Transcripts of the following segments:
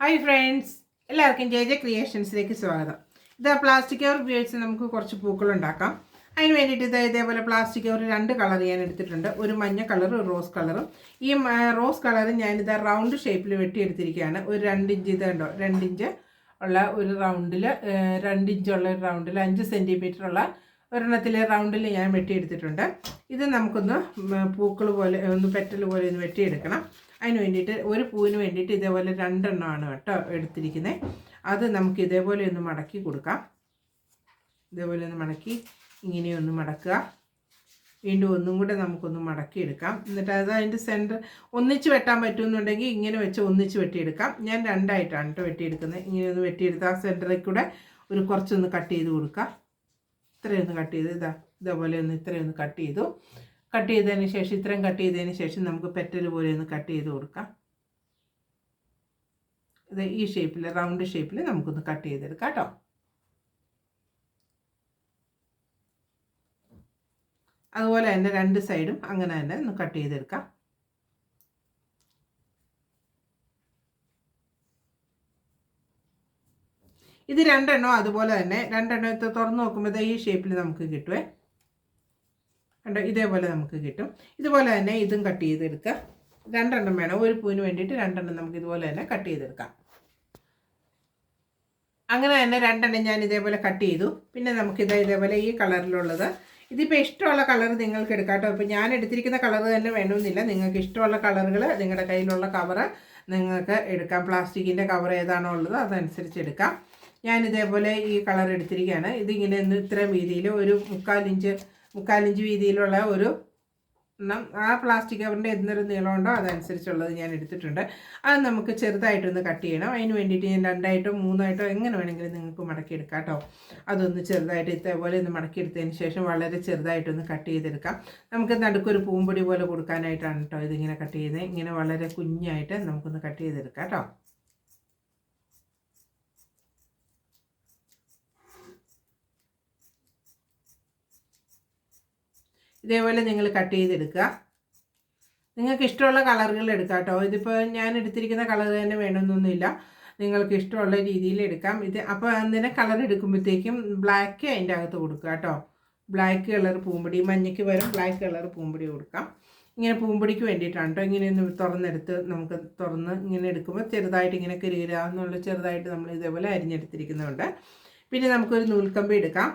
Hi friends എല്ലാവർക്കും J J ക്രിയേഷൻസിലേക്ക് സ്വാഗതം. ഇത് പ്ലാസ്റ്റിക് കവർ ഉപയോഗിച്ച് നമുക്ക് കുറച്ച് പൂക്കൾ ഉണ്ടാക്കാം. അതിന് വേണ്ടിയിട്ട് ഇത് ഇതേപോലെ പ്ലാസ്റ്റിക് കവർ രണ്ട് കളർ ഞാൻ എടുത്തിട്ടുണ്ട്. ഒരു മഞ്ഞ കളറും ഒരു റോസ് കളറും ഈ റോസ് കളർ ഞാനിത് റൗണ്ട് ഷേപ്പിൽ വെട്ടിയെടുത്തിരിക്കുകയാണ്. ഒരു രണ്ട് ഇഞ്ച് ഇത് ഉണ്ടോ രണ്ട് ഇഞ്ച് ഉള്ള ഒരു റൗണ്ടിൽ രണ്ട് ഇഞ്ചുള്ള ഒരു റൗണ്ടിൽ അഞ്ച് സെന്റിമീറ്റർ ഉള്ള ഒരെണ്ണത്തിലെ റൗണ്ടിൽ ഞാൻ വെട്ടിയെടുത്തിട്ടുണ്ട്. ഇത് നമുക്കൊന്ന് പൂക്കൾ പോലെ ഒന്ന് പെറ്റൽ പോലെ ഒന്ന് വെട്ടിയെടുക്കണം. അതിന് വേണ്ടിയിട്ട് ഒരു പൂവിന് വേണ്ടിയിട്ട് ഇതേപോലെ രണ്ടെണ്ണമാണ് കേട്ടോ എടുത്തിരിക്കുന്നത് അത് നമുക്ക് ഇതേപോലെ ഒന്ന് മടക്കി കൊടുക്കാം. ഇതേപോലെ ഒന്ന് മടക്കി ഇങ്ങനെ ഒന്ന് മടക്കുക. വീണ്ടും ഒന്നും കൂടെ നമുക്കൊന്ന് മടക്കിയെടുക്കാം. എന്നിട്ട് അത് അതിന്റെ സെന്റർ ഒന്നിച്ച് വെട്ടാൻ പറ്റുമെന്നുണ്ടെങ്കിൽ ഇങ്ങനെ വെച്ച് ഒന്നിച്ച് വെട്ടിയെടുക്കാം. ഞാൻ രണ്ടായിട്ടാണ് കേട്ടോ വെട്ടിയെടുക്കുന്നത്. ഇങ്ങനെ ഒന്ന് വെട്ടിയെടുത്ത് ആ സെന്ററിൽ കൂടെ ഒരു കുറച്ചൊന്ന് കട്ട് ചെയ്ത് കൊടുക്കാം. ഇത്രയൊന്ന് കട്ട് ചെയ്ത് ഇതാ ഇതേപോലെ ഒന്ന് ഇത്രയൊന്ന് കട്ട് ചെയ്തു. കട്ട് ചെയ്തതിന് ശേഷം ഇത്രയും കട്ട് ചെയ്തതിന് ശേഷം നമുക്ക് പെറ്റൽ പോലെ ഒന്ന് കട്ട് ചെയ്ത് കൊടുക്കാം. ഇത് ഈ ഷേപ്പിൽ റൗണ്ട് ഷേപ്പിൽ നമുക്കൊന്ന് കട്ട് ചെയ്തെടുക്കാം കേട്ടോ. അതുപോലെ തന്നെ രണ്ട് സൈഡും അങ്ങനെ തന്നെ ഒന്ന് കട്ട് ചെയ്തെടുക്കാം. ഇത് രണ്ടെണ്ണം അതുപോലെ തന്നെ രണ്ടെണ്ണം തുറന്ന് നോക്കുമ്പോൾ ഈ ഷേപ്പിൽ നമുക്ക് കിട്ടുമേ കണ്ടോ? ഇതേപോലെ നമുക്ക് കിട്ടും. ഇതുപോലെ തന്നെ ഇതും കട്ട് ചെയ്തെടുക്കുക രണ്ടെണ്ണം വേണം. ഒരു പൂവിന് വേണ്ടിയിട്ട് രണ്ടെണ്ണം നമുക്ക് ഇതുപോലെ തന്നെ കട്ട് ചെയ്തെടുക്കാം. അങ്ങനെ തന്നെ രണ്ടെണ്ണം ഞാൻ ഇതേപോലെ കട്ട് ചെയ്തു. പിന്നെ നമുക്കിത് ഇതേപോലെ ഈ കളറിലുള്ളത് ഇതിപ്പോൾ ഇഷ്ടമുള്ള കളർ നിങ്ങൾക്ക് എടുക്കാട്ടോ കേട്ടോ. ഇപ്പോൾ ഞാൻ എടുത്തിരിക്കുന്ന കളർ തന്നെ വേണമെന്നില്ല. നിങ്ങൾക്ക് ഇഷ്ടമുള്ള കളറുകൾ നിങ്ങളുടെ കയ്യിലുള്ള കവറ് നിങ്ങൾക്ക് എടുക്കാം. പ്ലാസ്റ്റിക്കിന്റെ കവർ ഏതാണോ ഉള്ളത് അതനുസരിച്ച് എടുക്കാം. ഞാൻ ഇതേപോലെ ഈ കളർ എടുത്തിരിക്കുകയാണ്. ഇതിങ്ങനെ ഒന്ന് ഇത്രയും വീതിയിൽ ഒരു മുക്കാലിഞ്ച് മുക്കാലിഞ്ച് വീതിയിലുള്ള ഒരു എണ്ണം. ആ പ്ലാസ്റ്റിക് കവറിന്റെ എന്തൊരു നീളമുണ്ടോ അതനുസരിച്ചുള്ളത് ഞാൻ എടുത്തിട്ടുണ്ട്. അത് നമുക്ക് ചെറുതായിട്ടൊന്ന് കട്ട് ചെയ്യണം. അതിന് വേണ്ടിയിട്ട് ഞാൻ രണ്ടായിട്ടോ മൂന്നായിട്ടോ എങ്ങനെ വേണമെങ്കിലും നിങ്ങൾക്ക് മടക്കിയെടുക്കാം കേട്ടോ. അതൊന്ന് ചെറുതായിട്ട് ഇതേപോലെ ഒന്ന് മടക്കിയെടുത്തതിന് ശേഷം വളരെ ചെറുതായിട്ടൊന്ന് കട്ട് ചെയ്തെടുക്കാം. നമുക്ക് നടുക്കൊരു പൂമ്പൊടി പോലെ കൊടുക്കാനായിട്ടാണ് കേട്ടോ ഇതിങ്ങനെ കട്ട് ചെയ്യുന്നത്. ഇങ്ങനെ വളരെ കുഞ്ഞായിട്ട് നമുക്കൊന്ന് കട്ട് ചെയ്തെടുക്കാം കേട്ടോ. ഇതേപോലെ നിങ്ങൾ കട്ട് ചെയ്തെടുക്കുക. നിങ്ങൾക്ക് ഇഷ്ടമുള്ള കളറുകൾ എടുക്കാം കേട്ടോ ഇതിപ്പോൾ ഞാൻ എടുത്തിരിക്കുന്ന കളർ തന്നെ വേണമെന്നൊന്നുമില്ല. നിങ്ങൾക്ക് ഇഷ്ടമുള്ള രീതിയിൽ എടുക്കാം. ഇത് അപ്പോൾ അതിനെ കളർ എടുക്കുമ്പോഴത്തേക്കും ബ്ലാക്ക് അതിന്റെ അകത്ത് കൊടുക്കുക കേട്ടോ ബ്ലാക്ക് കളർ പൂമ്പൊടി മഞ്ഞയ്ക്ക് വരും ബ്ലാക്ക് കളർ പൂമ്പൊടി കൊടുക്കാം. ഇങ്ങനെ പൂമ്പൊടിക്ക് വേണ്ടിയിട്ടാണ് കേട്ടോ ഇങ്ങനെ ഒന്ന് തുറന്നെടുത്ത് നമുക്ക് തുറന്ന് ഇങ്ങനെ എടുക്കുമ്പോൾ ചെറുതായിട്ട് ഇങ്ങനെ കരുകരാന്നുള്ള ചെറുതായിട്ട് നമ്മൾ ഇതേപോലെ അരിഞ്ഞെടുത്തിരിക്കുന്നുണ്ട്. പിന്നെ നമുക്കൊരു നൂൽക്കമ്പി എടുക്കാം.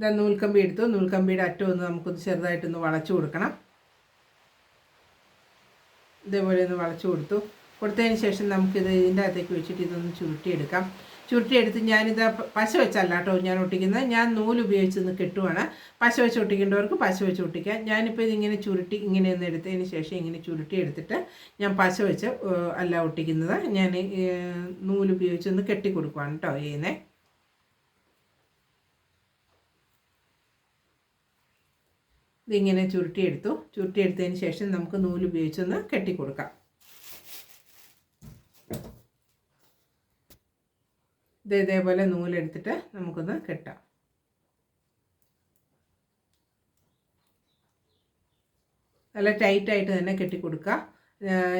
ഇതാ നൂൽക്കമ്പി എടുത്തു. നൂൽക്കമ്പിയുടെ അറ്റം ഒന്ന് നമുക്കൊന്ന് ചെറുതായിട്ടൊന്ന് വളച്ചു കൊടുക്കണം. ഇതേപോലെ ഒന്ന് വളച്ചു കൊടുത്തു. കൊടുത്തതിന് ശേഷം നമുക്കിത് ഇതിന്റെ അകത്തേക്ക് വെച്ചിട്ട് ഇതൊന്ന് ചുരുട്ടിയെടുക്കാം. ചുരുട്ടിയെടുത്ത് ഞാനിത് പശ വെച്ചല്ല കേട്ടോ ഞാൻ ഒട്ടിക്കുന്നത്. ഞാൻ നൂൽ ഉപയോഗിച്ചൊന്ന് കെട്ടുവാണ്. പശ വെച്ച് ഒട്ടിക്കേണ്ടവർക്ക് പശ വെച്ച് ഒട്ടിക്കാം. ഞാനിപ്പോൾ ഇതിങ്ങനെ ചുരുട്ടി ഇങ്ങനെ ഒന്ന് എടുത്തതിന് ശേഷം ഇങ്ങനെ ചുരുട്ടി എടുത്തിട്ട് ഞാൻ പശ വെച്ച് അല്ല ഒട്ടിക്കുന്നത്. ഞാൻ നൂൽ ഉപയോഗിച്ച് ഒന്ന് കെട്ടി കേട്ടോ ചെയ്യുന്നത് ഇതിങ്ങനെ ചുരുട്ടിയെടുത്തു. ചുരുട്ടിയെടുത്തതിന് ശേഷം നമുക്ക് നൂൽ ഉപയോഗിച്ചൊന്ന് കെട്ടിക്കൊടുക്കാം. ഇത് ഇതേപോലെ നൂലെടുത്തിട്ട് നമുക്കൊന്ന് കെട്ടാം. നല്ല ടൈറ്റായിട്ട് തന്നെ കെട്ടിക്കൊടുക്കുക.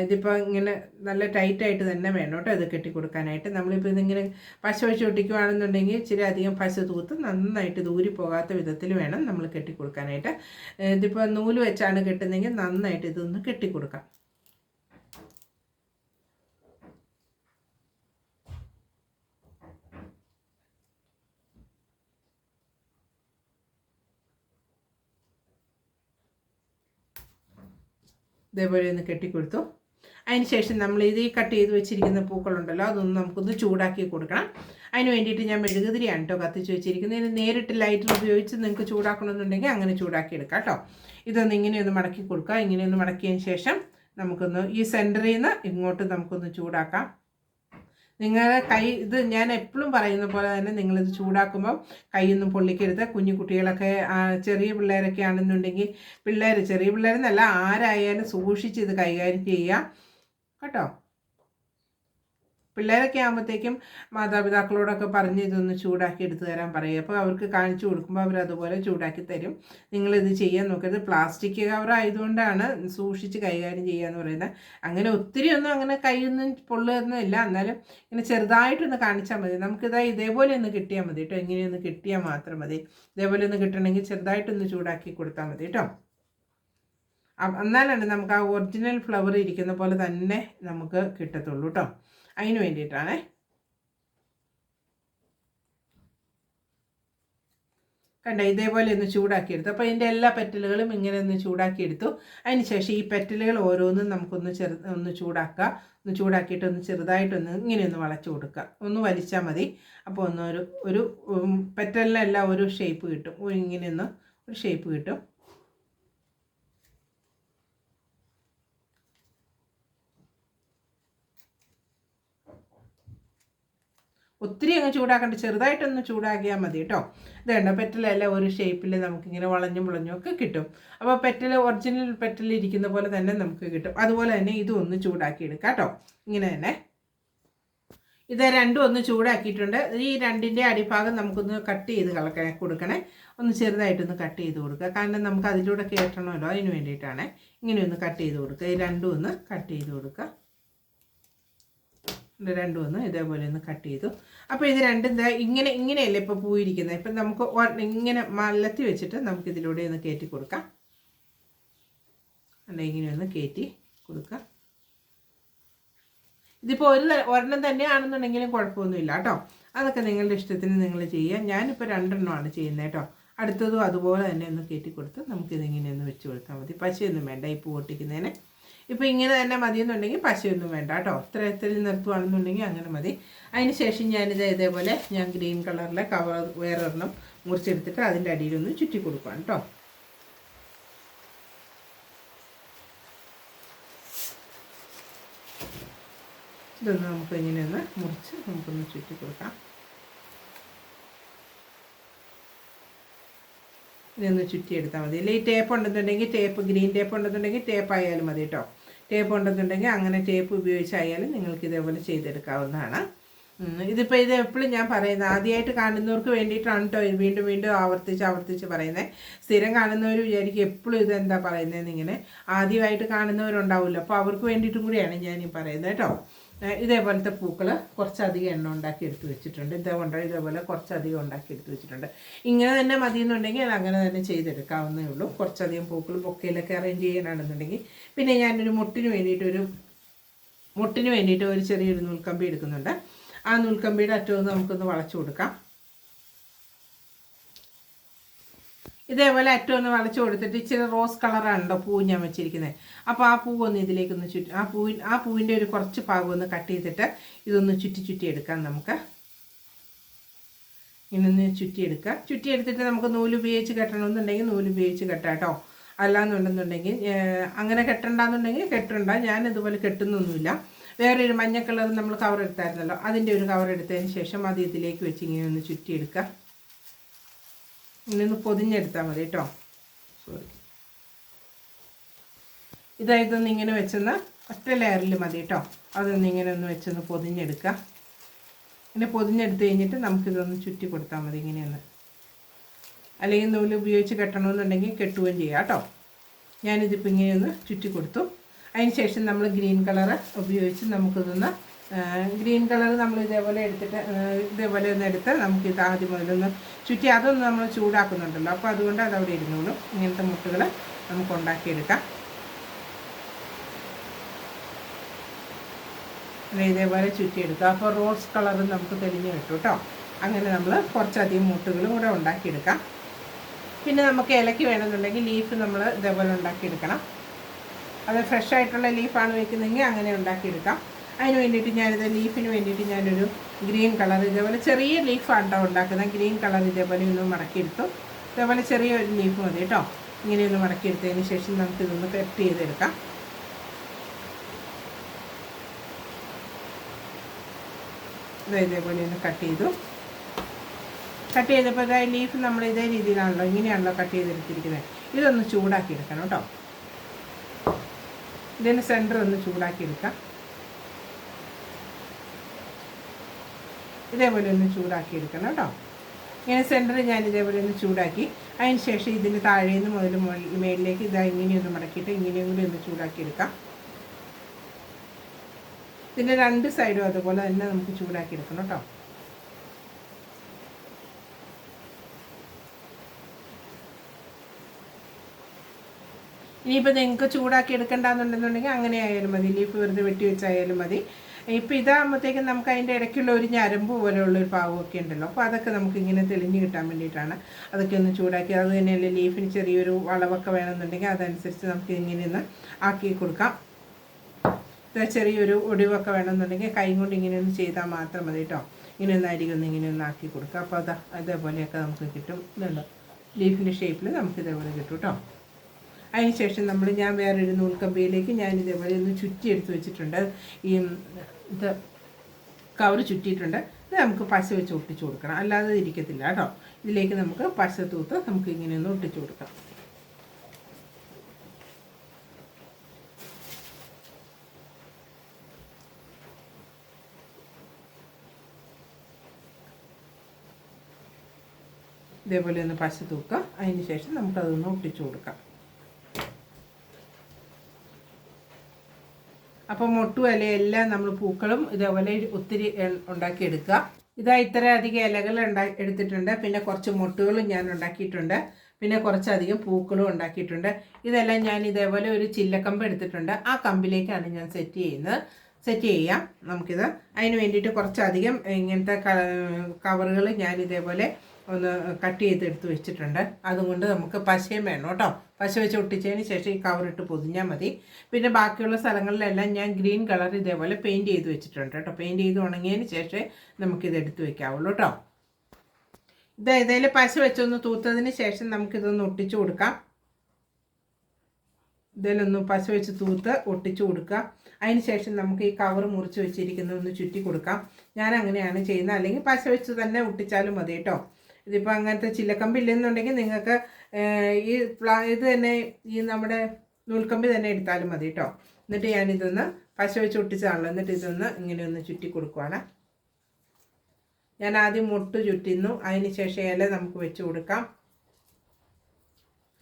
ഇതിപ്പോൾ ഇങ്ങനെ നല്ല ടൈറ്റായിട്ട് തന്നെ വേണം കേട്ടോ ഇത് കെട്ടിക്കൊടുക്കാനായിട്ട്. നമ്മളിപ്പോൾ ഇതിങ്ങനെ പശ വെച്ച് ഒട്ടിക്കുകയാണെന്നുണ്ടെങ്കിൽ ഇച്ചിരി അധികം പശ തൂത്ത് നന്നായിട്ട് ദൂരി പോകാത്ത വിധത്തിൽ വേണം നമ്മൾ കെട്ടിക്കൊടുക്കാനായിട്ട്. ഇതിപ്പോൾ നൂൽ വെച്ചാണ് കെട്ടുന്നതെങ്കിൽ നന്നായിട്ട് ഇതൊന്ന് കെട്ടിക്കൊടുക്കാം. ഇതേപോലെ ഒന്ന് കെട്ടിക്കൊടുത്തു. അതിന് ശേഷം നമ്മൾ ഇത് ഈ കട്ട് ചെയ്ത് വെച്ചിരിക്കുന്ന പൂക്കളുണ്ടല്ലോ അതൊന്ന് നമുക്കൊന്ന് ചൂടാക്കി കൊടുക്കണം. അതിന് വേണ്ടിയിട്ട് ഞാൻ മെഴുകുതിരിയാണ് കേട്ടോ കത്തിച്ച് വെച്ചിരിക്കുന്നത്. ഇതിന് നേരിട്ട് ലൈറ്റർ ഉപയോഗിച്ച് നിങ്ങൾക്ക് ചൂടാക്കണമെന്നുണ്ടെങ്കിൽ അങ്ങനെ ചൂടാക്കി എടുക്കാം കേട്ടോ ഇതൊന്ന് ഇങ്ങനെ ഒന്ന് മടക്കി കൊടുക്കുക. ഇങ്ങനെയൊന്ന് മടക്കിയതിന് ശേഷം നമുക്കൊന്ന് ഈ സെന്ററിൽ നിന്ന് ഇങ്ങോട്ട് നമുക്കൊന്ന് ചൂടാക്കാം. നിങ്ങളുടെ കൈ ഇത് ഞാൻ എപ്പോഴും പറയുന്ന പോലെ തന്നെ നിങ്ങളിത് ചൂടാക്കുമ്പോൾ കൈയൊന്നും പൊള്ളിക്കരുത്. കുഞ്ഞു കുട്ടികളൊക്കെ ചെറിയ പിള്ളേരൊക്കെ ആണെന്നുണ്ടെങ്കിൽ പിള്ളേർ ചെറിയ പിള്ളേരെന്നല്ല ആരായാലും സൂക്ഷിച്ച് ഇത് കൈകാര്യം ചെയ്യുക. കേട്ടോ? പിള്ളേരൊക്കെ ആകുമ്പോഴത്തേക്കും മാതാപിതാക്കളോടൊക്കെ പറഞ്ഞ് ഇതൊന്ന് ചൂടാക്കി എടുത്തു തരാൻ പറയും അപ്പോൾ അവർക്ക് കാണിച്ചു കൊടുക്കുമ്പോൾ അവർ അതുപോലെ ചൂടാക്കി തരും. നിങ്ങളിത് ചെയ്യാൻ നോക്കരുത്. പ്ലാസ്റ്റിക് കവർ ആയതുകൊണ്ടാണ് സൂക്ഷിച്ച് കൈകാര്യം ചെയ്യുക എന്ന് പറയുന്നത്. അങ്ങനെ ഒത്തിരി ഒന്നും അങ്ങനെ കൈയൊന്നും പൊള്ളുകയൊന്നും ഇല്ല എന്നാലും ഇങ്ങനെ ചെറുതായിട്ടൊന്ന് കാണിച്ചാൽ മതി. നമുക്കിതാ ഇതേപോലെ ഒന്ന് കിട്ടിയാൽ മതി കേട്ടോ. ഇങ്ങനെയൊന്ന് കിട്ടിയാൽ മാത്രം മതി. ഇതേപോലെ ഒന്ന് കിട്ടണമെങ്കിൽ ചെറുതായിട്ടൊന്ന് ചൂടാക്കി കൊടുത്താൽ മതി കേട്ടോ. എന്നാലാണ് നമുക്ക് ആ ഒറിജിനൽ ഫ്ലവർ ഇരിക്കുന്ന പോലെ തന്നെ നമുക്ക് കിട്ടത്തുള്ളൂ കേട്ടോ. അതിന് വേണ്ടിയിട്ടാണേ. കണ്ട ഇതേപോലെ ഒന്ന് ചൂടാക്കിയെടുത്തു. അപ്പോൾ ഇതിന്റെ എല്ലാ പെറ്റലുകളും ഇങ്ങനെ ഒന്ന് ചൂടാക്കിയെടുത്തു. അതിന് ശേഷം ഈ പെറ്റലുകൾ ഓരോന്നും നമുക്കൊന്ന് ചെറു ഒന്ന് ചൂടാക്കുക. ഒന്ന് ചൂടാക്കിയിട്ട് ഒന്ന് ചെറുതായിട്ടൊന്ന് ഇങ്ങനെ ഒന്ന് വളച്ചു കൊടുക്കുക. ഒന്ന് വലിച്ചാൽ മതി. അപ്പോൾ ഒന്ന് ഒരു പെറ്റലിനെല്ലാം ഒരു ഷേപ്പ് കിട്ടും. ഇങ്ങനെയൊന്ന് ഒരു ഷേപ്പ് കിട്ടും. ഒത്തിരി അങ്ങ് ചൂടാക്കണ്ട ചെറുതായിട്ടൊന്ന് ചൂടാക്കിയാൽ മതി കേട്ടോ. ഇത് കണ്ടോ പെറ്റലെല്ലാം ഒരു ഷേപ്പിൽ നമുക്കിങ്ങനെ വളഞ്ഞും മുളഞ്ഞും ഒക്കെ കിട്ടും. അപ്പോൾ പെറ്റൽ ഒറിജിനൽ പെറ്റൽ ഇരിക്കുന്ന പോലെ തന്നെ നമുക്ക് കിട്ടും. അതുപോലെ തന്നെ ഇതും ഒന്ന് ചൂടാക്കി എടുക്കാം കേട്ടോ. ഇങ്ങനെ തന്നെ. ഇത് രണ്ടും ഒന്ന് ചൂടാക്കിയിട്ടുണ്ട്. ഈ രണ്ടിന്റെ അടിഭാഗം നമുക്കൊന്ന് കട്ട് ചെയ്ത് കളക്കണേ കൊടുക്കണേ. ഒന്ന് ചെറുതായിട്ടൊന്ന് കട്ട് ചെയ്ത് കൊടുക്കുക കാരണം നമുക്ക് അതിലൂടെ കയറ്റണമല്ലോ അതിന് വേണ്ടിയിട്ടാണ്. ഇങ്ങനെ ഒന്ന് കട്ട് ചെയ്ത് കൊടുക്കുക ഈ രണ്ടും ഒന്ന് കട്ട് ചെയ്ത് കൊടുക്കുക രണ്ടും ഒന്ന് ഇതേപോലെ ഒന്ന് കട്ട് ചെയ്തു. അപ്പോൾ ഇത് രണ്ടും ഇങ്ങനെ ഇങ്ങനെയല്ലേ ഇപ്പോൾ പൂയിരിക്കുന്നത്? ഇപ്പം നമുക്ക് ഇങ്ങനെ മല്ലത്തി വെച്ചിട്ട് നമുക്ക് ഇതിലൂടെ ഒന്ന് കയറ്റി കൊടുക്കാം. അല്ല ഇങ്ങനെ ഒന്ന് കയറ്റി കൊടുക്കാം. ഇതിപ്പോൾ ഒരു ഒരെണ്ണം തന്നെയാണെന്നുണ്ടെങ്കിലും കുഴപ്പമൊന്നുമില്ല കേട്ടോ. അതൊക്കെ നിങ്ങളുടെ ഇഷ്ടത്തിന് നിങ്ങൾ ചെയ്യുക. ഞാനിപ്പോൾ രണ്ടെണ്ണമാണ് ചെയ്യുന്നത് കേട്ടോ. അടുത്തതും അതുപോലെ തന്നെ ഒന്ന് കയറ്റി കൊടുത്ത് നമുക്കിതിങ്ങനെ ഒന്ന് വെച്ച് കൊടുത്താൽ മതി. പശയൊന്നും വേണ്ട പൂ പൊട്ടിക്കുന്നതിന് ഇപ്പോൾ ഇങ്ങനെ തന്നെ മതിയെന്നുണ്ടെങ്കിൽ പശയൊന്നും വേണ്ട കേട്ടോ. ഇത്ര ഇത്തിരി നിർത്തുവാണെന്നുണ്ടെങ്കിൽ അങ്ങനെ മതി. അതിന് ശേഷം ഞാനിത് ഇതേപോലെ ഞാൻ ഗ്രീൻ കളറിലെ കവർ വേറെ ഒരെണ്ണം മുറിച്ചെടുത്തിട്ട് അതിന്റെ അടിയിലൊന്ന് ചുറ്റി കൊടുക്കാം കേട്ടോ. ഇതൊന്ന് നമുക്ക് ഇങ്ങനെ ഒന്ന് മുറിച്ച് നമുക്കൊന്ന് ചുറ്റി കൊടുക്കാം. ഇതൊന്ന് ചുറ്റിയെടുത്താൽ മതി. അല്ലെങ്കിൽ ടേപ്പ് ഉണ്ടെന്നുണ്ടെങ്കിൽ ടേപ്പ് ഗ്രീൻ ടേപ്പ് ഉണ്ടെന്നുണ്ടെങ്കിൽ ടേപ്പ് ആയാലും മതി കേട്ടോ. ടേപ്പ് ഉണ്ടെന്നുണ്ടെങ്കിൽ അങ്ങനെ ടേപ്പ് ഉപയോഗിച്ചായാലും നിങ്ങൾക്ക് ഇതേപോലെ ചെയ്തെടുക്കാവുന്നതാണ് ഇതിപ്പോൾ ഇത് എപ്പോഴും ഞാൻ പറയുന്നത് ആദ്യമായിട്ട് കാണുന്നവർക്ക് വേണ്ടിയിട്ടാണ് കേട്ടോ വീണ്ടും വീണ്ടും ആവർത്തിച്ച് ആവർത്തിച്ച് പറയുന്നത് സ്ഥിരം കാണുന്നവർ വിചാരിക്കും എപ്പോഴും ഇത് എന്താ പറയുന്നതെന്ന് ഇങ്ങനെ. ആദ്യമായിട്ട് കാണുന്നവരുണ്ടാവില്ല. അപ്പോൾ അവർക്ക് വേണ്ടിയിട്ടും കൂടിയാണ് ഞാൻ ഈ പറയുന്നത് കേട്ടോ. ഇതേപോലത്തെ പൂക്കൾ കുറച്ചധികം എണ്ണ ഉണ്ടാക്കി എടുത്ത് വെച്ചിട്ടുണ്ട്. ഇതേപോലെ ഇതേപോലെ കുറച്ചധികം ഉണ്ടാക്കി എടുത്ത് വെച്ചിട്ടുണ്ട്. ഇങ്ങനെ തന്നെ മതി എന്നുണ്ടെങ്കിൽ അത് അങ്ങനെ തന്നെ ചെയ്തെടുക്കാവുന്നേ ഉള്ളൂ. കുറച്ചധികം പൂക്കൾ ബൊക്കയിലൊക്കെ അറേഞ്ച് ചെയ്യാനാണെന്നുണ്ടെങ്കിൽ. പിന്നെ ഞാനൊരു മുട്ടിന് വേണ്ടിയിട്ടൊരു മുട്ടിന് വേണ്ടിയിട്ട് ഒരു ചെറിയൊരു നൂൽക്കമ്പി എടുക്കുന്നുണ്ട്. ആ നൂൽക്കമ്പിയുടെ അറ്റവും നമുക്കൊന്ന് വളച്ചു കൊടുക്കാം. ഇതേപോലെ അറ്റം ഒന്ന് വളച്ചു കൊടുത്തിട്ട് ഇച്ചിരി റോസ് കളറാണല്ലോ പൂ ഞാൻ വെച്ചിരിക്കുന്നത്. അപ്പോൾ ആ പൂ ഒന്ന് ഇതിലേക്കൊന്ന് ചുറ്റി ആ പൂവിൻ ആ പൂവിന്റെ ഒരു കുറച്ച് ഭാഗം ഒന്ന് കട്ട് ചെയ്തിട്ട് ഇതൊന്ന് ചുറ്റി ചുറ്റി എടുക്കാം നമുക്ക്. ഇങ്ങനെ ചുറ്റിയെടുക്കുക ചുറ്റിയെടുത്തിട്ട് നമുക്ക് നൂൽ ഉപയോഗിച്ച് കെട്ടണമെന്നുണ്ടെങ്കിൽ നൂൽ ഉപയോഗിച്ച് കെട്ടാം കേട്ടോ. അല്ലാന്നുണ്ടെന്നുണ്ടെങ്കിൽ അങ്ങനെ കെട്ടണ്ടെന്നുണ്ടെങ്കിൽ കെട്ടണ്ട. ഞാൻ ഇതുപോലെ കെട്ടുന്നൊന്നുമില്ല. വേറൊരു മഞ്ഞ കളർ നമ്മൾ കവർ എടുത്തായിരുന്നല്ലോ അതിന്റെ ഒരു കവർ എടുത്തതിന് ശേഷം അത് ഇതിലേക്ക് വെച്ച് ഇങ്ങനെ ഒന്ന് ചുറ്റിയെടുക്കുക ഒന്ന് പൊതിഞ്ഞെടുത്താൽ മതി കേട്ടോ സോറി ഇതായതൊന്ന് ഇങ്ങനെ വെച്ചെന്ന് ഒറ്റ ലെയറിൽ മതി കേട്ടോ അതൊന്ന് ഇങ്ങനെ ഒന്ന് വെച്ചൊന്ന് പൊതിഞ്ഞെടുക്കുക ഇങ്ങനെ പൊതിഞ്ഞെടുത്ത് കഴിഞ്ഞിട്ട് നമുക്കിതൊന്ന് ചുറ്റി കൊടുത്താൽ മതി ഇങ്ങനെയൊന്ന്. അല്ലെങ്കിൽ നൂൽ ഉപയോഗിച്ച് കെട്ടണമെന്നുണ്ടെങ്കിൽ കെട്ടുകയും ചെയ്യാം കേട്ടോ ഞാനിതിപ്പോൾ ഇങ്ങനെയൊന്ന് ചുറ്റി കൊടുത്തു. അതിന് ശേഷം നമ്മൾ ഗ്രീൻ കളർ ഉപയോഗിച്ച് നമുക്കിതൊന്ന് ഗ്രീൻ കളർ നമ്മൾ ഇതേപോലെ എടുത്തിട്ട് ഇതേപോലെ ഒന്ന് എടുത്ത് നമുക്ക് ഇത് ആദ്യം മുതലൊന്ന് ചുറ്റി അതൊന്ന് നമ്മൾ ചൂടാക്കുന്നുണ്ടല്ലോ. അപ്പോൾ അതുകൊണ്ട് അതവിടെ ഇരുന്നോളും. ഇങ്ങനത്തെ മുട്ടുകൾ നമുക്ക് ഉണ്ടാക്കിയെടുക്കാം. ഇതേപോലെ ചുറ്റിയെടുക്കുക അപ്പോൾ റോസ് കളർ നമുക്ക് തെളിഞ്ഞ് കിട്ടും കേട്ടോ. അങ്ങനെ നമ്മൾ കുറച്ചധികം മുട്ടുകളും കൂടെ ഉണ്ടാക്കിയെടുക്കാം. പിന്നെ നമുക്ക് ഇലയ്ക്ക് വേണമെന്നുണ്ടെങ്കിൽ ലീഫ് നമ്മൾ ഇതേപോലെ ഉണ്ടാക്കിയെടുക്കണം. അത് ഫ്രഷ് ആയിട്ടുള്ള ലീഫാണ് വെക്കുന്നതെങ്കിൽ അങ്ങനെ ഉണ്ടാക്കിയെടുക്കാം. അതിന് വേണ്ടിയിട്ട് ഞാനിത് ലീഫിന് വേണ്ടിയിട്ട് ഞാനൊരു ഗ്രീൻ കളർ ഇതേപോലെ ചെറിയ ലീഫാണ് കേട്ടോ ഉണ്ടാക്കുന്നത്. ഗ്രീൻ കളർ ഇതേപോലെ ഒന്ന് മടക്കിയെടുത്തു. ഇതേപോലെ ചെറിയ ഒരു ലീഫ് മതി കേട്ടോ ഇങ്ങനെ ഒന്ന് മടക്കിയെടുത്തതിന് ശേഷം നമുക്ക് ഇതൊന്ന് കട്ട് ചെയ്തെടുക്കാം. ഇതേപോലെ ഒന്ന് കട്ട് ചെയ്തു. കട്ട് ചെയ്തപ്പോൾ ഇതായ ലീഫ് നമ്മൾ ഇതേ രീതിയിലാണല്ലോ ഇങ്ങനെയാണല്ലോ കട്ട് ചെയ്തെടുത്തിരിക്കുന്നത്. ഇതൊന്ന് ചൂടാക്കി എടുക്കണം കേട്ടോ ഇതിന് സെന്റർ ഒന്ന് ചൂടാക്കി എടുക്കാം ഇതേപോലെ ഒന്ന് ചൂടാക്കി എടുക്കണം കേട്ടോ. ഇങ്ങനെ സെന്ററിൽ ഞാൻ ഇതേപോലെ ഒന്ന് ചൂടാക്കി. അതിന് ശേഷം ഇതിന് താഴെ നിന്ന് മുതൽ മുകളിൽ മേളിലേക്ക് ഇതാ ഇങ്ങനെയൊന്ന് മടക്കിയിട്ട് ഇങ്ങനെയും കൂടി ഒന്ന് ചൂടാക്കി എടുക്കാം ഇതിന്റെ രണ്ട് സൈഡും അതുപോലെ തന്നെ നമുക്ക് ചൂടാക്കി എടുക്കണം കേട്ടോ ഇനിയിപ്പോൾ നിങ്ങൾക്ക് ചൂടാക്കി എടുക്കണ്ടെന്നുണ്ടെന്നുണ്ടെങ്കിൽ അങ്ങനെ ആയാലും മതി. ലീഫ് വെറുതെ വെട്ടി വെച്ചായാലും മതി. ഇപ്പം ഇതാകുമ്പോഴത്തേക്കും നമുക്ക് അതിന്റെ ഇടയ്ക്കുള്ള ഒരു ഞരമ്പ് പോലെയുള്ള ഒരു പാവമൊക്കെ ഉണ്ടല്ലോ. അപ്പോൾ അതൊക്കെ നമുക്ക് ഇങ്ങനെ തെളിഞ്ഞ് കിട്ടാൻ വേണ്ടിയിട്ടാണ് അതൊക്കെ ഒന്ന് ചൂടാക്കി. അത് തന്നെയല്ലേ ലീഫിന് ചെറിയൊരു വളവൊക്കെ വേണമെന്നുണ്ടെങ്കിൽ അതനുസരിച്ച് നമുക്ക് ഇങ്ങനെ ഒന്ന് ആക്കി കൊടുക്കാം. ചെറിയൊരു ഒടിവൊക്കെ വേണമെന്നുണ്ടെങ്കിൽ കൈ കൊണ്ട് ഇങ്ങനെ ഒന്ന് ചെയ്താൽ മാത്രം മതി കേട്ടോ ഇങ്ങനെ ഒന്ന് അരി ഒന്ന് ഇങ്ങനെ ഒന്ന് ആക്കി കൊടുക്കുക അപ്പോൾ അതാ അതേപോലെയൊക്കെ നമുക്ക് കിട്ടും. എന്നുള്ളത് ലീഫിന്റെ ഷേപ്പിൽ നമുക്ക് ഇതേപോലെ കിട്ടും കേട്ടോ അതിനുശേഷം നമ്മൾ ഞാൻ വേറൊരു നൂൽക്കമ്പിയിലേക്ക് ഞാൻ ഇതേപോലെ ഒന്ന് ചുറ്റി എടുത്ത് വെച്ചിട്ടുണ്ട്. ഈ ഇത് കവർ ചുറ്റിയിട്ടുണ്ട്. ഇത് നമുക്ക് പശ വെച്ച് ഒട്ടിച്ചു കൊടുക്കണം. അല്ലാതെ ഇരിക്കത്തില്ല കേട്ടോ. ഇതിലേക്ക് നമുക്ക് പശ തൂത്ത് നമുക്ക് ഇങ്ങനെ ഒന്ന് ഒട്ടിച്ചു കൊടുക്കാം. ഇതേപോലെ ഒന്ന് പശ തൂക്കാം. അതിന് ശേഷം നമുക്കതൊന്ന് ഒട്ടിച്ചു കൊടുക്കാം. അപ്പോൾ മുട്ടും ഇലയെല്ലാം നമ്മൾ പൂക്കളും ഇതേപോലെ ഒത്തിരി ഉണ്ടാക്കി എടുക്കുക ഇതാ ഇത്ര അധികം ഇലകൾ എടുത്തിട്ടുണ്ട്. പിന്നെ കുറച്ച് മുട്ടുകളും ഞാൻ ഉണ്ടാക്കിയിട്ടുണ്ട്. പിന്നെ കുറച്ചധികം പൂക്കളും ഉണ്ടാക്കിയിട്ടുണ്ട്. ഇതെല്ലാം ഞാൻ ഇതേപോലെ ഒരു ചില്ലക്കമ്പ് എടുത്തിട്ടുണ്ട്. ആ കമ്പിലേക്കാണ് ഞാൻ സെറ്റ് ചെയ്യുന്നത്. സെറ്റ് ചെയ്യാം നമുക്കിത്. അതിന് വേണ്ടിയിട്ട് കുറച്ചധികം ഇങ്ങനത്തെ കവറുകൾ ഞാൻ ഇതേപോലെ ഒന്ന് കട്ട് ചെയ്ത് എടുത്ത് വെച്ചിട്ടുണ്ട്. അതുകൊണ്ട് നമുക്ക് പശയും വേണം കേട്ടോ. പശ വെച്ച് ഒട്ടിച്ചതിന് ശേഷം ഈ കവറിട്ട് പൊതിഞ്ഞാൽ മതി. പിന്നെ ബാക്കിയുള്ള സ്ഥലങ്ങളിലെല്ലാം ഞാൻ ഗ്രീൻ കളർ ഇതേപോലെ പെയിന്റ് ചെയ്ത് വെച്ചിട്ടുണ്ട് കേട്ടോ. പെയിന്റ് ചെയ്ത് ഉണങ്ങിയതിന് ശേഷമേ നമുക്കിത് എടുത്ത് വെക്കാവുള്ളൂ കേട്ടോ. ഇത് ഏതായാലും പശ വെച്ചൊന്ന് തൂത്തതിന് ശേഷം നമുക്കിതൊന്ന് ഒട്ടിച്ചു കൊടുക്കാം. ഇതിലൊന്ന് പശ വെച്ച് തൂത്ത് ഒട്ടിച്ചു കൊടുക്കുക. അതിന് ശേഷം നമുക്ക് ഈ കവർ മുറിച്ച് വെച്ചിരിക്കുന്നതൊന്ന് ചുറ്റി കൊടുക്കാം. ഞാൻ അങ്ങനെയാണ് ചെയ്യുന്നത്. അല്ലെങ്കിൽ പശ വെച്ച് തന്നെ ഒട്ടിച്ചാലും മതി കേട്ടോ. ഇതിപ്പോൾ അങ്ങനത്തെ ചില്ലക്കമ്പി ഇല്ലെന്നുണ്ടെങ്കിൽ നിങ്ങൾക്ക് ഈ പ്ലാ ഇത് തന്നെ ഈ നമ്മുടെ നൂൽക്കമ്പി തന്നെ എടുത്താലും മതി കേട്ടോ എന്നിട്ട് ഞാനിതൊന്ന് പശ വെച്ച് ഒട്ടിച്ചതാണല്ലോ. എന്നിട്ട് ഇതൊന്ന് ഇങ്ങനെ ഒന്ന് ചുറ്റി കൊടുക്കുവാണ്. ഞാൻ ആദ്യം മുട്ട് ചുറ്റുന്നു. അതിന് ശേഷം ഇല നമുക്ക് വെച്ച് കൊടുക്കാം.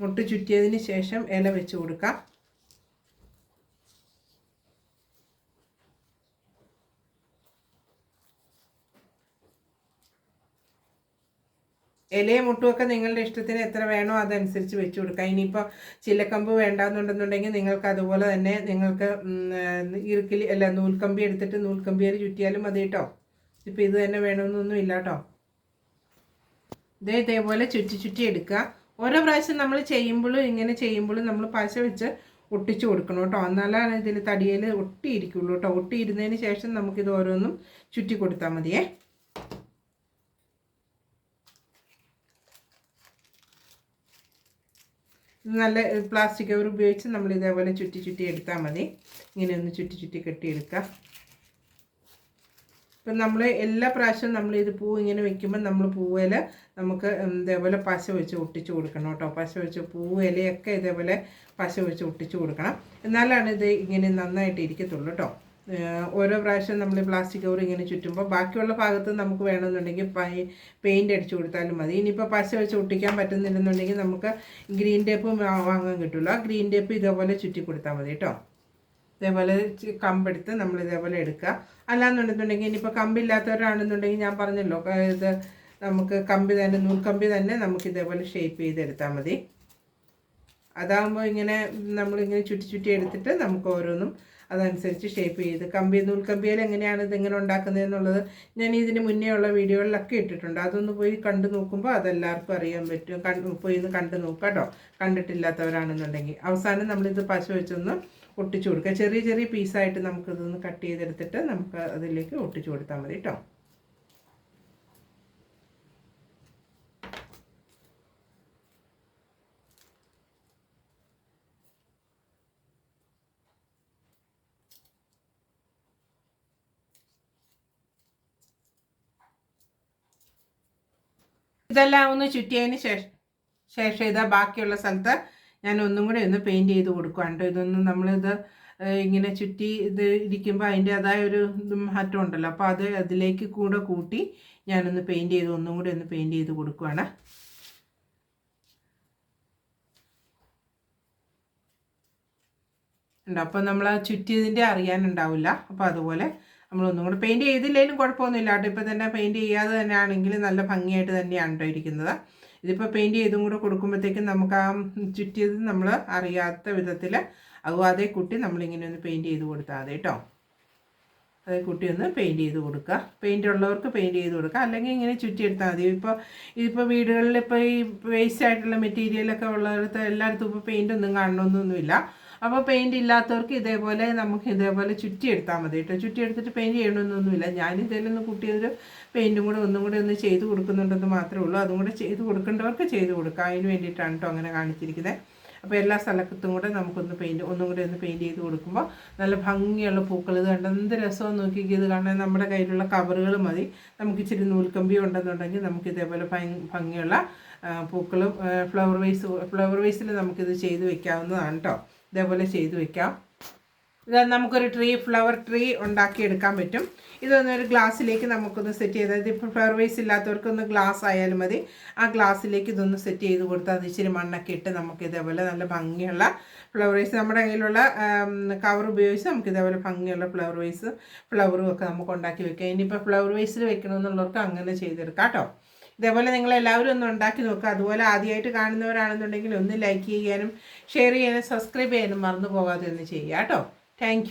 മുട്ട് ചുറ്റിയതിന് ശേഷം ഇല വെച്ച് കൊടുക്കാം. ഇലയും മുട്ടുമൊക്കെ നിങ്ങളുടെ ഇഷ്ടത്തിന് എത്ര വേണോ അതനുസരിച്ച് വെച്ച് കൊടുക്കാം. ഇനിയിപ്പോൾ ചില്ലക്കമ്പ് വേണ്ടാന്നുണ്ടെന്നുണ്ടെങ്കിൽ നിങ്ങൾക്ക് അതുപോലെ തന്നെ നിങ്ങൾക്ക് ഇറുക്കിൽ അല്ല നൂൽക്കമ്പി എടുത്തിട്ട് നൂൽക്കമ്പിയിൽ ചുറ്റിയാലും മതി കേട്ടോ. ഇപ്പം ഇത് തന്നെ വേണമെന്നൊന്നും ഇല്ല കേട്ടോ. ഇതേ ഇതേപോലെ ചുറ്റി ചുറ്റി എടുക്കുക. ഓരോ പ്രാവശ്യം നമ്മൾ ചെയ്യുമ്പോഴും ഇങ്ങനെ ചെയ്യുമ്പോഴും നമ്മൾ പശ വെച്ച് ഒട്ടിച്ചു കൊടുക്കണം കേട്ടോ. എന്നാലാണ് ഇതിൽ തടിയിൽ ഒട്ടിയിരിക്കുള്ളൂ കേട്ടോ. ഒട്ടിയിരുന്നതിന് ശേഷം നമുക്കിത് ഓരോന്നും ചുറ്റി കൊടുത്താൽ മതിയേ. നല്ല പ്ലാസ്റ്റിക് കവർ ഉപയോഗിച്ച് നമ്മൾ ഇതേപോലെ ചുറ്റി ചുറ്റി എടുത്താൽ മതി. ഇങ്ങനെ ഒന്ന് ചുറ്റി ചുറ്റി കെട്ടിയെടുക്കുക ഇപ്പം നമ്മൾ എല്ലാ പ്രാവശ്യവും നമ്മൾ ഇത് പൂ ഇങ്ങനെ വെക്കുമ്പോൾ നമ്മൾ പൂവേല നമുക്ക് ഇതേപോലെ പശ വെച്ച് ഒട്ടിച്ച് കൊടുക്കണം കേട്ടോ. പശ വെച്ച് പൂവിലയൊക്കെ ഇതേപോലെ പശ വെച്ച് ഒട്ടിച്ച് കൊടുക്കണം. എന്നാലാണ് ഇത് ഇങ്ങനെ നന്നായിട്ട് ഇരിക്കത്തുള്ളൂ കേട്ടോ. ഓരോ പ്രാവശ്യം നമ്മൾ പ്ലാസ്റ്റിക് കവർ ഇങ്ങനെ ചുറ്റുമ്പോൾ ബാക്കിയുള്ള ഭാഗത്ത് നമുക്ക് വേണമെന്നുണ്ടെങ്കിൽ പെയിന്റ് അടിച്ചു കൊടുത്താലും മതി. ഇനിയിപ്പോൾ പശ വെച്ച് ഒട്ടിക്കാൻ പറ്റുന്നില്ലെന്നുണ്ടെങ്കിൽ നമുക്ക് ഗ്രീൻ ടേപ്പ് വാങ്ങാൻ കിട്ടുമല്ലോ. ആ ഗ്രീൻ ടേപ്പ് ഇതേപോലെ ചുറ്റി കൊടുത്താൽ മതി കേട്ടോ ഇതേപോലെ കമ്പെടുത്ത് നമ്മൾ ഇതേപോലെ എടുക്കുക. അല്ലാന്നുണ്ടെന്നുണ്ടെങ്കിൽ ഇനിയിപ്പോൾ കമ്പില്ലാത്തവരാണെന്നുണ്ടെങ്കിൽ ഞാൻ പറഞ്ഞല്ലോ ഇത് നമുക്ക് കമ്പി തന്നെ നൂൽക്കമ്പി തന്നെ നമുക്ക് ഇതേപോലെ ഷേപ്പ് ചെയ്തെടുത്താൽ മതി. അതാകുമ്പോൾ ഇങ്ങനെ നമ്മളിങ്ങനെ ചുറ്റി ചുറ്റി എടുത്തിട്ട് നമുക്ക് ഓരോന്നും അതനുസരിച്ച് ഷേപ്പ് ചെയ്ത്. കമ്പി നൂൽക്കമ്പിയിൽ എങ്ങനെയാണ് ഇതിങ്ങനെ ഉണ്ടാക്കുന്നത് എന്നുള്ളത് ഞാൻ ഇതിന് മുന്നേ ഉള്ള വീഡിയോകളിലൊക്കെ ഇട്ടിട്ടുണ്ട്. അതൊന്ന് പോയി കണ്ടു നോക്കുമ്പോൾ അതെല്ലാവർക്കും അറിയാൻ പറ്റും. കണ്ട് പോയി ഒന്ന് കണ്ടു നോക്കാട്ടോ കേട്ടോ. കണ്ടിട്ടില്ലാത്തവരാണെന്നുണ്ടെങ്കിൽ. അവസാനം നമ്മളിത് പശ വെച്ചൊന്ന് ഒട്ടിച്ചു കൊടുക്കുക. ചെറിയ ചെറിയ പീസായിട്ട് നമുക്കിതൊന്ന് കട്ട് ചെയ്തെടുത്തിട്ട് നമുക്ക് അതിലേക്ക് ഒട്ടിച്ചു കൊടുത്താൽ മതി കേട്ടോ. ഇതെല്ലാം ഒന്ന് ചുറ്റിയതിന് ശേഷം ശേഷം ഇതാ ബാക്കിയുള്ള സ്ഥലത്ത് ഞാൻ ഒന്നും കൂടി ഒന്ന് പെയിന്റ് ചെയ്ത് കൊടുക്കുകയാണ് കേട്ടോ ഇതൊന്നും നമ്മളിത് ഇങ്ങനെ ചുറ്റി ഇത് ഇരിക്കുമ്പോൾ അതിന്റെ അതായ ഒരു മാറ്റം ഉണ്ടല്ലോ. അപ്പോൾ അത് അതിലേക്ക് കൂടെ കൂട്ടി ഞാനൊന്ന് പെയിന്റ് ചെയ്ത് ഒന്നും കൂടി ഒന്ന് പെയിന്റ് ചെയ്ത് കൊടുക്കുവാണ്. ഉണ്ട്? അപ്പോൾ നമ്മൾ ആ ചുറ്റിയതിന്റെ അറിയാനുണ്ടാവില്ല അപ്പോൾ അതുപോലെ നമ്മൾ ഒന്നും കൂടെ പെയിന്റ് ചെയ്തില്ലെങ്കിലും കുഴപ്പമൊന്നുമില്ല. കേട്ടോ ഇപ്പോൾ തന്നെ പെയിന്റ് ചെയ്യാതെ തന്നെ ആണെങ്കിൽ നല്ല ഭംഗിയായിട്ട് തന്നെയാണ് കേട്ടോ ഇരിക്കുന്നത്. ഇതിപ്പോൾ പെയിന്റ് ചെയ്തും കൂടെ കൊടുക്കുമ്പോഴത്തേക്കും നമുക്ക് ആ ചുറ്റിയത് നമ്മൾ അറിയാത്ത വിധത്തിൽ അതും അതേ കുട്ടി നമ്മളിങ്ങനെ ഒന്ന് പെയിന്റ് ചെയ്ത് കൊടുത്താൽ മതി കേട്ടോ അതേ കുട്ടി ഒന്ന് പെയിന്റ് ചെയ്ത് കൊടുക്കുക. പെയിന്റ് ഉള്ളവർക്ക് പെയിന്റ് ചെയ്ത് കൊടുക്കുക. അല്ലെങ്കിൽ ഇങ്ങനെ ചുറ്റിയെടുത്താൽ മതി. ഇപ്പോൾ ഇതിപ്പോൾ വീടുകളിൽ ഇപ്പോൾ ഈ വേസ്റ്റ് ആയിട്ടുള്ള മെറ്റീരിയലൊക്കെ ഉള്ളിടത്ത് എല്ലായിടത്തും ഇപ്പോൾ പെയിന്റ് ഒന്നും കാണണമെന്നൊന്നുമില്ല. അപ്പോൾ പെയിന്റ് ഇല്ലാത്തവർക്ക് ഇതേപോലെ നമുക്ക് ഇതേപോലെ ചുറ്റി ചുറ്റിയെടുത്താൽ മതി കേട്ടോ. ചുറ്റിയെടുത്തിട്ട് പെയിന്റ് ചെയ്യണമെന്നൊന്നുമില്ല ഞാൻ ഇതിലൊന്ന് കുട്ടിയൊരു പെയിന്റും കൂടെ ഒന്നും കൂടെ ഒന്ന് ചെയ്ത് കൊടുക്കുന്നുണ്ടെന്ന് മാത്രമേ ഉള്ളൂ. അതും കൂടെ ചെയ്ത് കൊടുക്കേണ്ടവർക്ക് ചെയ്ത് കൊടുക്കാം. അതിന് വേണ്ടിയിട്ടാണ് കേട്ടോ അങ്ങനെ കാണിച്ചിരിക്കുന്നത് അപ്പോൾ എല്ലാ സ്ഥലത്തും കൂടെ നമുക്കൊന്ന് പെയിന്റ് ഒന്നും കൂടെ ഒന്ന് പെയിന്റ് ചെയ്ത് കൊടുക്കുമ്പോൾ നല്ല ഭംഗിയുള്ള പൂക്കൾ. ഇത് കണ്ട എന്ത് രസവും നോക്കി ഇത് കാണാൻ നമ്മുടെ കയ്യിലുള്ള കവറുകൾ മതി. നമുക്ക് ഇച്ചിരി നൂൽക്കമ്പി ഉണ്ടെന്നുണ്ടെങ്കിൽ നമുക്ക് ഇതേപോലെ ഭംഗിയുള്ള പൂക്കളും ഫ്ലവർ വേസ് ഫ്ലവർ വേസിൽ നമുക്കിത് ചെയ്ത് വെക്കാവുന്നതാണ് കേട്ടോ ഇതേപോലെ ചെയ്ത് വെക്കാം. ഇത് നമുക്കൊരു ട്രീ ഫ്ലവർ ട്രീ ഉണ്ടാക്കിയെടുക്കാൻ പറ്റും. ഇതൊന്ന് ഒരു ഗ്ലാസ്സിലേക്ക് നമുക്കൊന്ന് സെറ്റ് ചെയ്ത് ഇപ്പോൾ ഫ്ലവർ വേസ് ഇല്ലാത്തവർക്കൊന്ന് ഗ്ലാസ് ആയാലും മതി. ആ ഗ്ലാസ്സിലേക്ക് ഇതൊന്ന് സെറ്റ് ചെയ്ത് കൊടുത്താൽ ഇച്ചിരി മണ്ണൊക്കെ ഇട്ട് നമുക്ക് ഇതേപോലെ നല്ല ഭംഗിയുള്ള ഫ്ലവർ വേസ് നമ്മുടെ കയ്യിലുള്ള കവർ ഉപയോഗിച്ച് നമുക്ക് ഇതേപോലെ ഭംഗിയുള്ള ഫ്ലവർ വേസ് ഫ്ലവറും ഒക്കെ നമുക്ക് ഉണ്ടാക്കി വെക്കാം. ഇനിയിപ്പോൾ ഫ്ലവർ വേസിൽ വെക്കണമെന്നുള്ളവർക്ക് അങ്ങനെ ചെയ്തെടുക്കാം കേട്ടോ. ഇതേപോലെ നിങ്ങൾ എല്ലാവരും ഒന്ന് ഉണ്ടാക്കി നോക്കുക അതുപോലെ ആദ്യമായിട്ട് കാണുന്നവരാണെന്നുണ്ടെങ്കിൽ ഒന്ന് ലൈക്ക് ചെയ്യാനും ഷെയർ ചെയ്യാനും സബ്സ്ക്രൈബ് ചെയ്യാനും മറന്നു പോകാതെ ഒന്ന് ചെയ്യുക കേട്ടോ. താങ്ക്